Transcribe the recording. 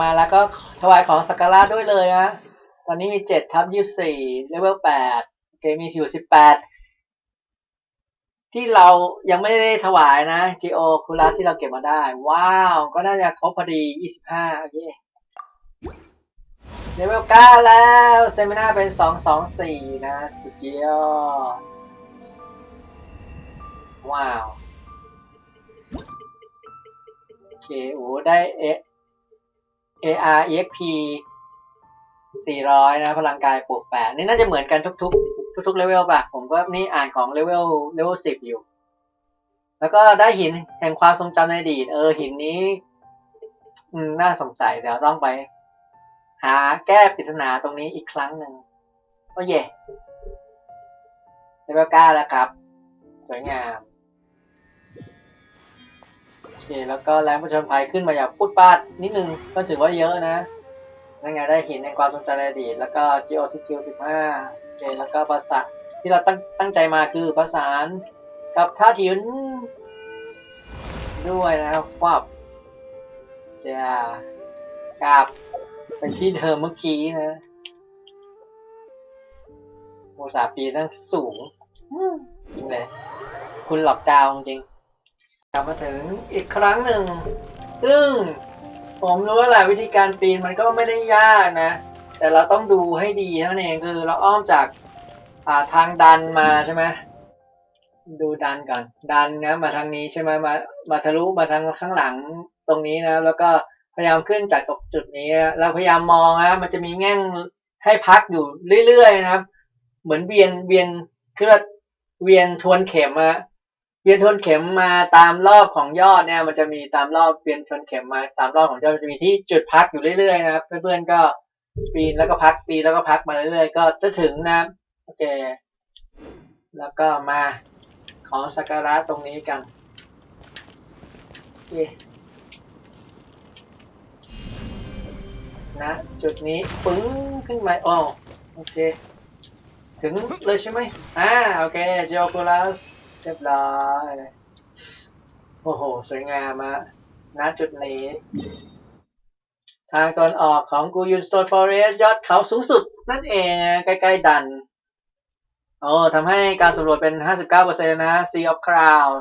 มาแล้วก็ถวายของสักการะด้วยเลยนะตอนนี้มีเจ็ดทับยี่สี่เลเวลแปดเคมีอยู่สิบแปดที่เรายังไม่ได้ถวายนะ Geo คูลัสที่เราเก็บมาได้ ว้าว ก็น่าจะครบพอดียี่สิบห้าโอเคเลเวลเก้าแล้วเซมินาเป็นสองสองสี่นะสุดยอดว้าว โอเค โอ้ได้ A AR EXP 400 นะ พลังกายปลูกแปดนี่น่าจะเหมือนกันทุก ๆ ทุกๆเลเวลป่ะ ผมก็นี่อ่านของเลเวลเลเวล10อยู่ แล้วก็ได้หินแห่งความทรงจำในอดีต เออ หินนี้ อืม น่าสงสัยเดี๋ยวต้องไป หาแก้ปริศนาตรงนี้อีกครั้งหนึ่งโอเย่เลเวล9แล้วครับ สวยงาม แล้วก็แรงผจญภัยขึ้นมาอย่างพุดปาดนิดนึงก็ถือว่าเยอะนะนั่นไงได้เหินในความทรงจำในอดีตแล้วก็ Geo Skill 15โอเคแล้วก็ภาษาที่เราตั้งตั้งใจมาคือประสานกับท่าถินด้วยนะครับควบเสียกับเป็นที่เดิมเมื่อกี้นะโมสาปีนั่งสูง จริงเลย คุณหลอกดาวจริง กลับมาถึงอีกครั้งหนึ่ง ซึ่งผมรู้ว่าหละวิธีการปีนมันก็ไม่ได้ยากนะ แต่เราต้องดูให้ดีเท่านั้นเองคือเราอ้อมจากาทางดันมาใช่ไหมดูดันก่อนดันนะมาทางนี้ใช่ไหมมามาทะลุมาทางข้างหลังตรงนี้นะ แล้วก็พยายามขึ้นจากตรงจุดนี้เราพยายามมองนะมันจะมีแง่งให้พักอยู่เรื่อยๆนะครับ เหมือนเวียนเวียนคือว่าเวียนทวนเข็มอะ เวียนทวนเข็มมาตามรอบของยอดเนี่ยมันจะมีตามรอบเวียนทวนเข็มมาตามรอบของยอดมันจะมีที่จุดพักอยู่เรื่อยๆนะครับเพื่อนๆก็ปีนแล้วก็พักปีนแล้วก็พักมาเรื่อยๆก็จะถึงนะโอเค แล้วก็มาของสักการะตรงนี้กันโอเคนะจุดนี้ปึ้งขึ้นมาอ๋อโอเค ถึงเลยใช่ไหมอ่าโอเคเจโอคูลัส เรียบร้อย โอ้โห สวยงามอะณจุดนี้ ทางตอนออกของกูยูนสโตนฟอเรสยอดเขาสูงสุด นั่นเองใกล้ๆดัน โอ้ทำให้การสำรวจเป็น 59%นะ Sea of Cloud